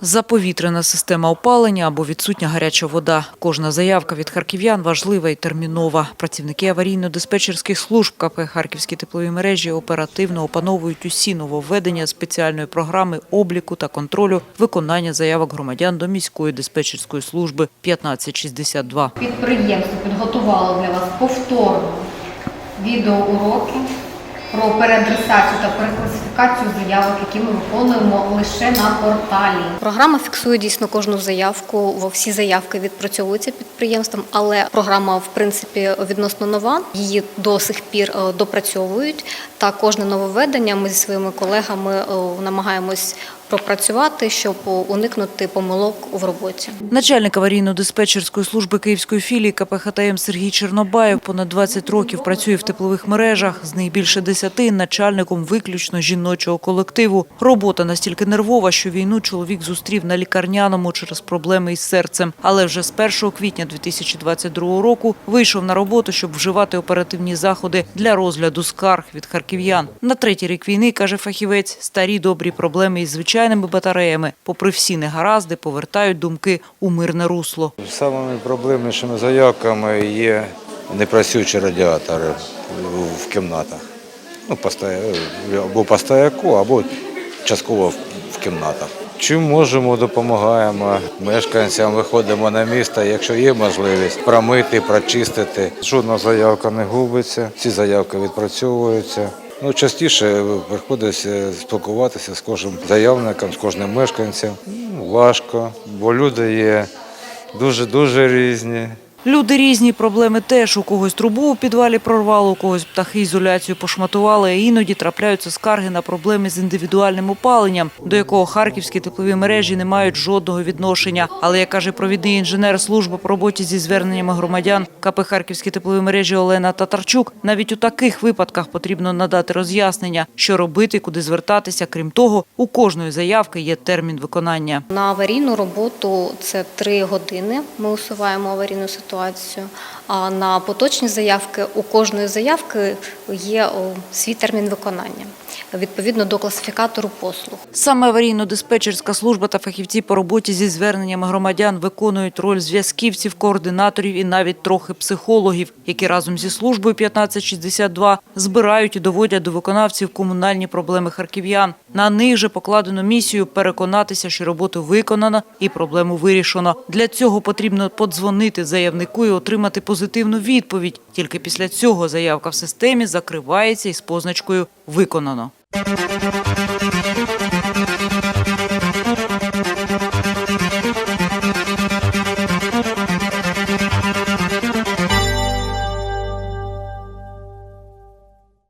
Заповітряна система опалення або відсутня гаряча вода. Кожна заявка від харків'ян важлива і термінова. Працівники аварійно-диспетчерських служб КП «Харківські теплові мережі» оперативно опановують усі нововведення спеціальної програми обліку та контролю виконання заявок громадян до міської диспетчерської служби 1562. Підприємство підготувало для вас повторно відеоуроки про переадресацію та перекласифікацію заявок, які ми виконуємо лише на порталі. Програма фіксує дійсно кожну заявку. Во всі заявки відпрацьовуються підприємством, але програма, в принципі, відносно нова. Її до сих пір е, допрацьовують. Та кожне нововведення ми зі своїми колегами е, намагаємось пропрацювати, щоб уникнути помилок в роботі. Начальник аварійно-диспетчерської служби Київської філії КП «ХТМ» Сергій Чернобаєв понад 20 років працює в теплових мережах. З них більше 10 – начальником виключно жіночого колективу. Робота настільки нервова, що війну чоловік зустрів на лікарняному через проблеми із серцем. Але вже з 1 квітня 2022 року вийшов на роботу, щоб вживати оперативні заходи для розгляду скарг від харків'ян. На третій рік війни, каже фахівець, старі добрі проблеми із звичайними батареями, попри всі негаразди, повертають думки у мирне русло. Самими проблемнішими заявками є непрацюючі радіатори в кімнатах. Ну, або по стояку, або частково в- в кімнатах. Чим можемо, допомагаємо мешканцям, виходимо на місто, якщо є можливість, промити, прочистити. Жодна заявка не губиться, всі заявки відпрацьовуються. Ну, частіше приходиться спілкуватися з кожним заявником, з кожним мешканцем. Ну, важко, бо люди є дуже-дуже різні. Люди різні, проблеми теж. У когось трубу у підвалі прорвало, у когось птахи ізоляцію пошматували, а іноді трапляються скарги на проблеми з індивідуальним опаленням, до якого харківські теплові мережі не мають жодного відношення. Але, як каже провідний інженер служби по роботі зі зверненнями громадян КП «Харківські теплові мережі» Олена Татарчук, навіть у таких випадках потрібно надати роз'яснення, що робити, куди звертатися. Крім того, у кожної заявки є термін виконання. На аварійну роботу це три години. Ми усуваємо аварійну ситуацію. А на поточні заявки у кожної заявки є свій термін виконання відповідно до класифікатору послуг. Саме аварійно-диспетчерська служба та фахівці по роботі зі зверненнями громадян виконують роль зв'язківців, координаторів і навіть трохи психологів, які разом зі службою 1562 збирають і доводять до виконавців комунальні проблеми харків'ян. На них же покладено місію переконатися, що роботу виконано і проблему вирішено. Для цього потрібно подзвонити заявнику і отримати позитивну відповідь. Тільки після цього заявка в системі закривається із позначкою «Виконано».